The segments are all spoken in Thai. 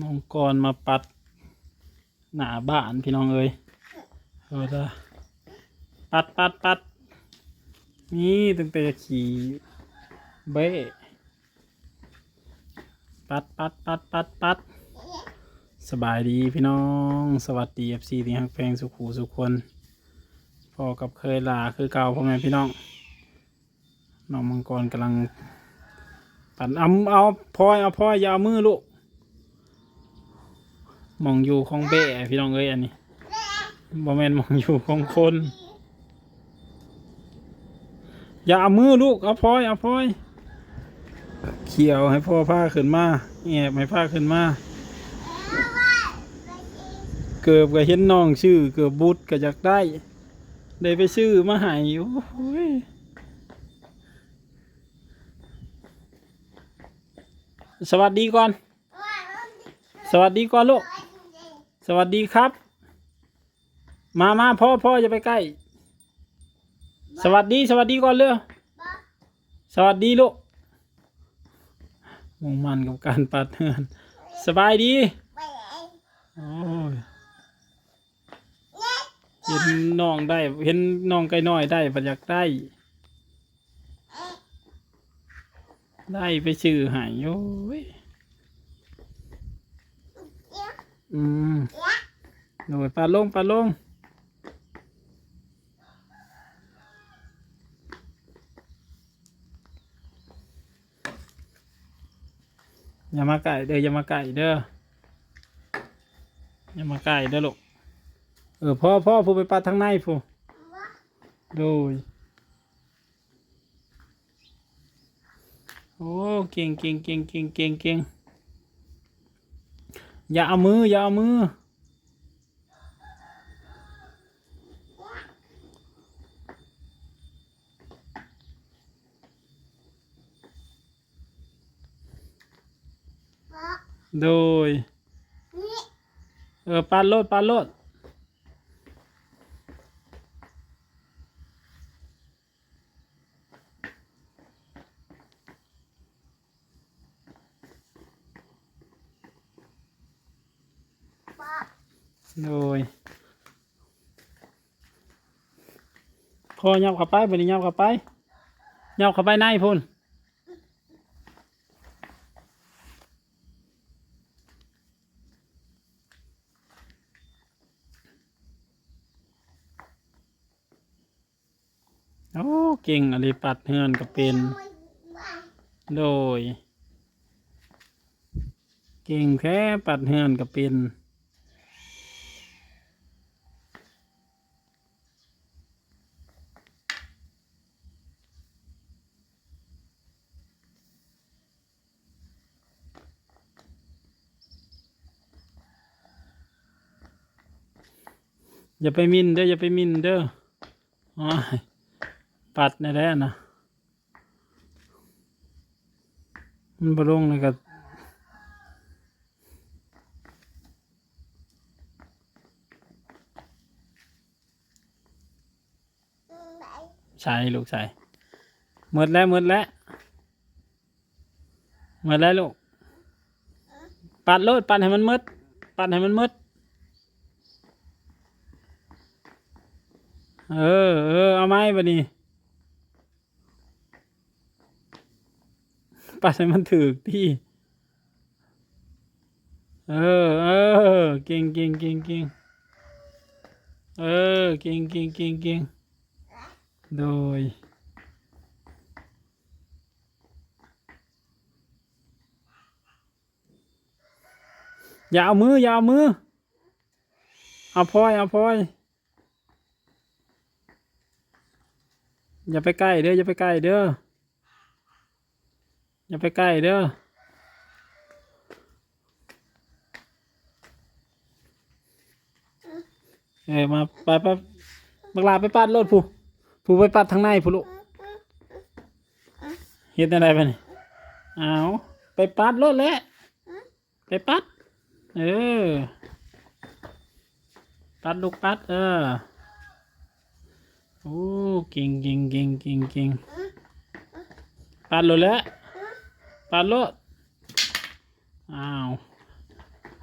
น้องกรมาปัด หนาบ้านพี่น้องเอ้ยเออจ้ะปัดปัดปัดนี่ตั้งแต่ขี่เบ้ปัดปัดปัดปัดปัดสบายดีพี่น้อง สวัสดีเอฟซีที่ฮักเพงสุขูสุขคนพอกับเคยลาคือเก่าพ่อแม่พี่น้องน้องมังกรกำลังปัดเอาเอาพลอยเอาพลอยยาเอามือลูก มองอยู่ของเบ้พี่น้องเอ้ยอันนี้บ่แมนมองอยู่ของคน อย่าเอามือลูกเอาพลอยเอาพลอย เขี่ยวให้พ่อผ้าขึ้นมาแอบให้ผ้าขึ้นมาเกือบก็เห็นน้องชื่อเกือบบุตรก็อยากได้ ได้ไปซื้อมาให้โอ้ยสวัสดีก่อน สวัสดีก่อนลูก สวัสดีครับ มามาพ่อพ่อจะไปใกล้ สวัสดีสวัสดีก่อนเร็วสวัสดีลูกมุ่งมันกับการปัดเฮือน สบายดีโอ้ยเห็นน้องได้ เห็นน้องไก่น้อยได้ประยักได้ ได้ไปชื่อหายโอ้ย อืมหน่อยปลาลงปลาลงอย่ามาใกล้เด้ออย่ามาใกล้เด้ออย่ามาใกล้เด้อลูกเออพ่อพ่อผู้ไปปัดทางในผู้โดยโอ้เก่งเก่งเก่งเก่งเก่งเก่ง อย่าเอามือ อย่าเอามือ โดย เออปัดโลดปัดโลด โดยพอยับเข้าไปบันนี้ยับเข้าไปยับเข้าไปในพุ่นโอ้เก่งอะไรปัดเฮือนก็เป็น โดย เก่งแค่ปัดเฮือนก็เป็น อย่าไปมินเด้ออย่าไปมินเด้ออปัดในแล้นะมันบลงเลยก็ใช่ลูกใช่หมดแล้วหมดแล้วหมดแล้วลูกปัดโลดปัดให้มันหมดปัดให้มันหมด เออเออเอาไม้บะนี่ปัดให้มันถือที่ เออ เออ เก่งเก่งเก่งเก่งเออ เก่งเก่งเก่งเก่งโดยอย่าเอามืออย่าเอามือ เอาพลอย เอาพลอย อย่าไปใกล้เด้ออย่าไปใกล้เด้ออย่าไปใกล้เด้อเออมาไปไปบักลาไปปัดรถผู้ผู้ไปปัดทางในผู้ลูกเฮ็ดอะไรไปนี่เอาไปปัดรถแหล้วไปปัด เออ ปัดลูกปัด เออ โอ้เก่งเก่งเก่งเก่งเก่งปัดโลแล้วปัดโลอ้าว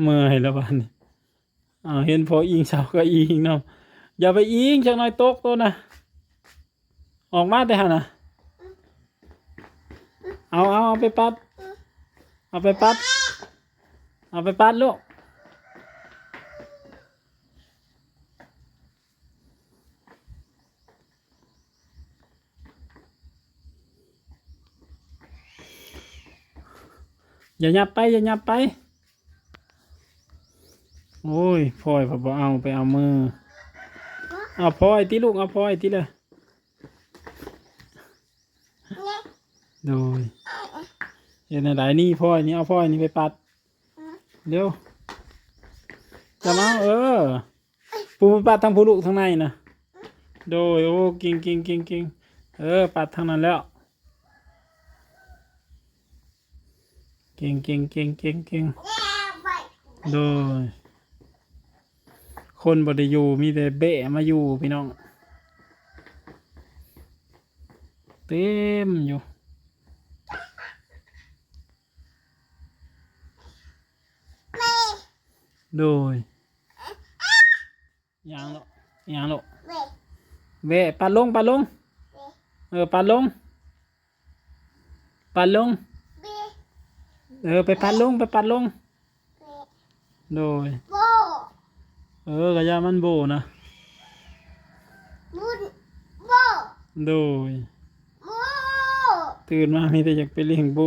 เมื่อยแล้วบ้านนี้อ้าวเห็นพออิงเสาก็อิงเนาะอย่าไปอิงจักหน่อยตกตัวนะออกมาแต่หันนะเอาเอาเอาไปปัด เอาไปปัด เอาไปปัดลูก อย่ายับไป อย่ายับไป โอ้ยพลอยพอเอาไปเอามือเอาพลอยที่ลูกเอาพลอยที่เลยโดยเห็นอะไรนี่พลอยนี่เอาพลอยนี่ไปปัดเร็วจะมาเออปูไปปัดทางผู้ลูกทางในนะโดยโอ้เก่งเก่งเก่งเก่งเออปัดทางนั้นแล้ว เก่งเก่งเก่งเก่งเก่งโดย คนบไดอยู่มีแต่เบะมาอยู่พี่น้อง เต็มอยู่โดยยางหรอกยางหรอกเบะปัดลงปัดลง เออปัดลงปัดลง เออไปปัดลงไปปัดลง โดยเออกระยามันโบนะโดยตื่นมามีแต่อยากไปเลี้ยงโบ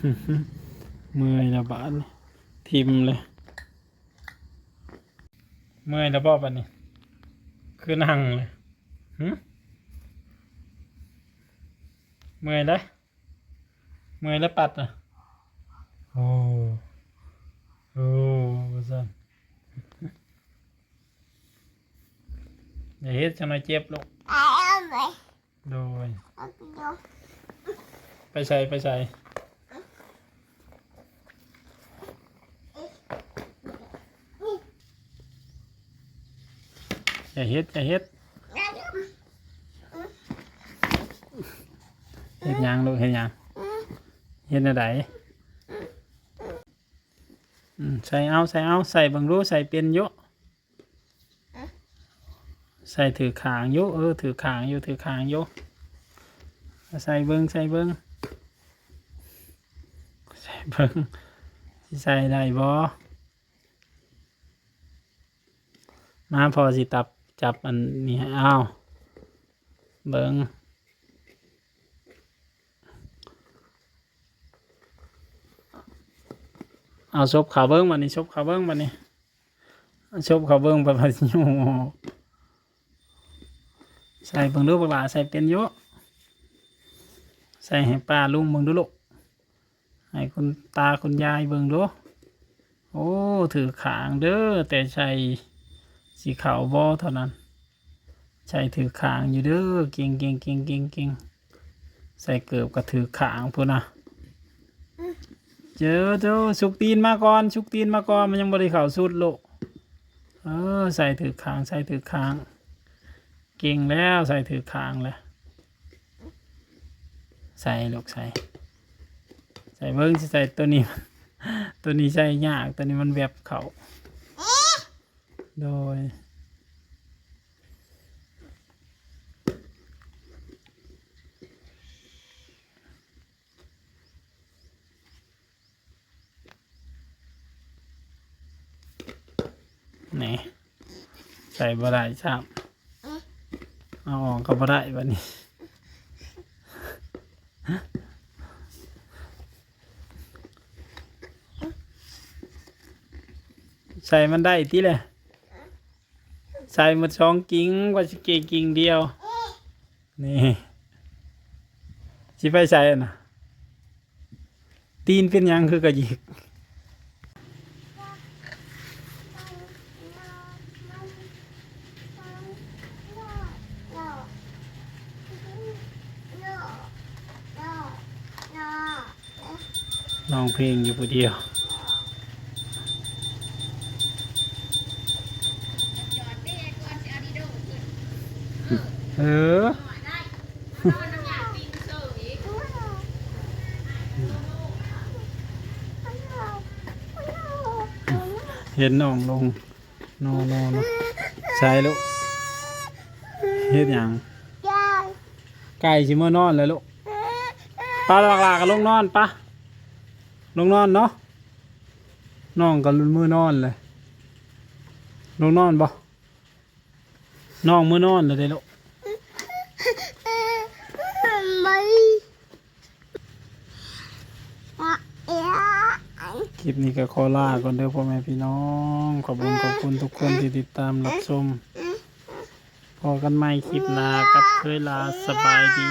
เมื่อ ยแล้วบาดนี่ทิมเลย เมื่อยแล้วบอบันนี้ คือนั่งเลยหึเมื่อยได้วเมื่อยแล้วปัดอะโอ้โอ้สันอย่าเฮ็ดจังหน่อยเจ็บลูกโดยไปใส่ไปใส่ อย่าเฮ็ดอย่าเฮ็ดเฮ็ดยังลูกเฮ็ดยังเฮ็ดอะไรใส่เอาใส่เอาใส่เบังรู้ใส่เป็นเยอะใส่ถือขางเยอะเออถือขางอยู่ถือขางเยอะใส่เบิ้งใส่เบิ้งใส่เบิ้งใส่ได้บ่มาพอสิตับ จับอันนี้ให้เอาเบิ้งเอาซบขาเบิ้งมานี่ซบขาเบิ้งมานี่ซบขาเบิ้งไปพันยูใส่เบิ้งดูบักหลาใส่เป็นเยอะใส่ให้ป้าลุงเบิ่งดูลูกให้คุณตาคุณยายเบิ่งดูโอ้ถือขางเด้อแต่ใส่ สีขาวบอเท่านั้นใส่ถือขางอยู่เด้อเก่งเก่งเก่งเก่งเก่งใส่เกือบก็ถือขางพูนนะเจอเจ้าสุกตีนมาก่อนสุกตีนมาก่อนมันยังบริเข่าสุดลูกเออใส่ถือขางใส่ถือขาง เก่งแล้วใส่ถือขางแล้วใส่ลูกใส่ใส่เบิ้งใส่ตัวนี้ ตัวนี้ใส่ยากตัวนี้มันแบบเขา โดย นี่ใส่บ่ได้ซ้ำเอาออกก็บ่ได้บัดนี้ใส่มันได้ที่เลย ใส่หมาสองกิ่งว่าสิเกกิ่งเดียว นี่สิไปใส่นะตีนเป็นยังคือกระยิกร้องเพลงอยู่ผู้เดียว เออเห็นน้องลงนอนนอนใช่ลูกเฮ็ดหยังไก่ชิมานอนเลยลูกปลาหลากหลากันลงนอนปะลงนอนเนาะน้องก็ลุนมือนอนเลยลงนอนบ่น้องมือนอนเลยเด้ลูก ลิปนี้ก็ขอลาก่อนเด้อพ่อแม่พี่น้อง ขอบคุณขอบคุณทุกคนที่ติดตามรับชมพอกันใหม่คลิปหน้ากับเคยลาสบายดี